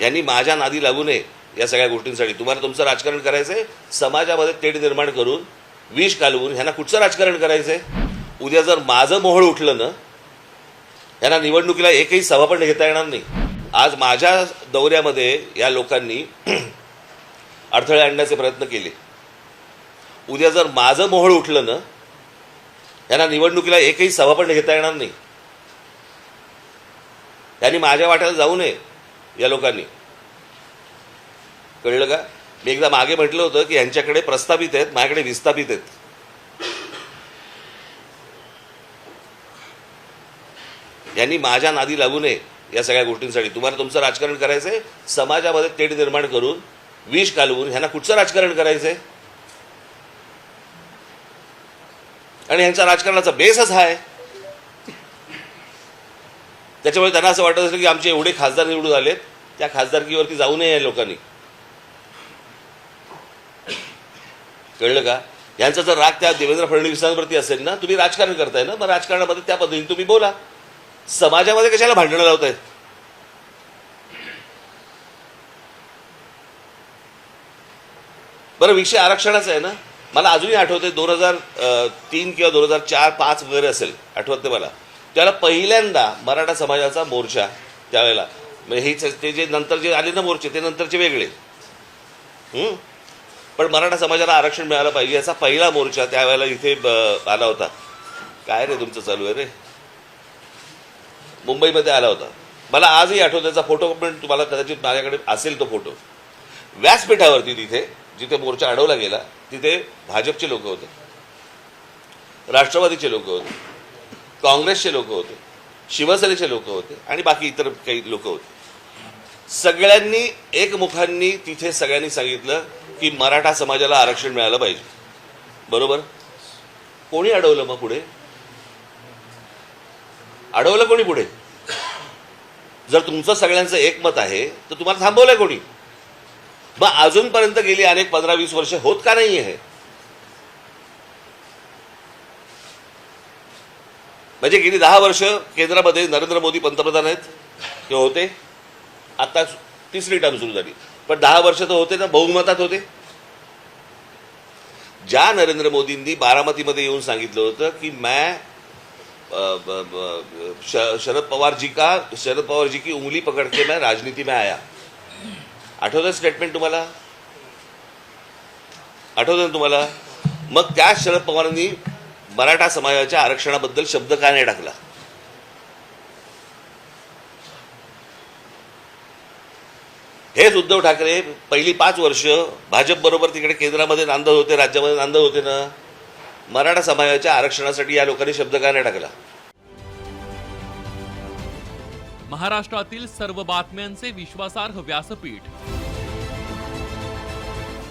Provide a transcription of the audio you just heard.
यांनी माझ्या नादी लागू नये या सगळ्या गोष्टींसाठी. तुम्हाला तुमचं राजकारण करायचंय समाजामध्ये तेढ निर्माण करून विष घालवून ह्यांना कुठचं राजकारण करायचंय? उद्या जर माझं मोहळ उठलं ना यांना निवडणुकीला एकही सभा पण घेता येणार नाही. आज माझ्या दौऱ्यामध्ये या लोकांनी अडथळे आणण्याचे प्रयत्न केले. उद्या जर माझं मोहळ उठलं ना यांना निवडणुकीला एकही सभा पण घेता येणार नाही. त्यांनी माझ्या वाट्याला जाऊ नये. या लोकांनी. कळलं का? मी एकदा मागे म्हटलं होतं की यांच्याकडे प्रस्थापित आहेत माझ्याकडे विस्थापित आहेत. यांनी माझ्या नादी लागू नये या सगळ्या गोष्टींसाठी. तुम्हाला तुमचं राजकारण करायचंय? समाजामध्ये तेढ निर्माण करून विष घालवून ह्यांना कुठचं राजकारण करायचंय? आणि ह्यांचा राजकारणाचा बेसच हा आहे. त्याच्यामुळे त्यांना असं वाटत असेल की आमचे एवढे खासदार निवडून आलेत त्या खासदारकीवरती जाऊ नये या लोकांनी. कळलं का? यांचा जर राग त्या देवेंद्र फडणवीसांवरती असेल ना तुम्ही राजकारण करताय ना मग राजकारणामध्ये त्या पद्धतीने तुम्ही बोला. समाजामध्ये कशाला भांडणं लावतायत? बरं विषय आरक्षणाचा आहे ना? मला अजूनही आठवते दोन हजार तीन किंवा दोन हजार चार पाच वगैरे असेल आठवत नाही मला. त्याला पहिल्यांदा मराठा समाजाचा मोर्चा त्यावेळेला. म्हणजे हे ते जे नंतर जे आले ना मोर्चे ते नंतरचे वेगळे. पण मराठा समाजाला आरक्षण मिळालं पाहिजे याचा पहिला मोर्चा त्यावेळेला इथे ब- आला होता. काय रे तुमचं चालू आहे रे? मुंबईमध्ये आला होता. मला आजही आठवतो त्याचा फोटो पण तुम्हाला कदाचित माझ्याकडे असेल तो फोटो. व्यासपीठावरती तिथे जिथे मोर्चा अडवला गेला तिथे भाजपचे लोक होते. राष्ट्रवादीचे लोक होते. काँग्रेसचे लोक होते शिवसेनेचे लोक होते आणि बाकी इतर काही लोक होते. सगळ्यांनी एकमुखांनी तिथे सगळ्यांनी सांगितलं की मराठा समाजाला आरक्षण मिळालं पाहिजे. बरोबर? कोणी अडवलं मग पुढे? अडवलं कोणी पुढे? जर तुमचं सगळ्यांचं एकमत आहे तर तुम्हाला थांबवलंय कोणी? मग अजूनपर्यंत गेली अनेक पंधरा वीस वर्ष होत का नाही आहे म्हणजे गेली दहा वर्ष केंद्रामध्ये नरेंद्र मोदी पंतप्रधान आहेत ते होते. आता तिसरी टर्म सुरू झाली. पण दहा वर्ष तर होते ना बहुमतात होते. ज्या नरेंद्र मोदींनी बारामतीमध्ये येऊन सांगितलं होतं की मैं श- शरद पवार जी का शरद पवार जी की उंगली पकड़ के मैं राजनीती में आया. आठवतं स्टेटमेंट तुम्हाला? आठवतं ना तुम्हाला? मग त्या शरद पवारांनी मराठा समाजाच्या आरक्षणाबद्दल शब्द का नाही टाकला? हेच उद्धव ठाकरे पहिली पाच वर्ष भाजप बरोबर तिकडे केंद्रामध्ये नांदत होते राज्यामध्ये नांदत होते ना. मराठा समाजाच्या आरक्षणासाठी या लोकांनी शब्द का नाही टाकला? महाराष्ट्रातील सर्व बातम्यांचे विश्वासार्ह व्यासपीठ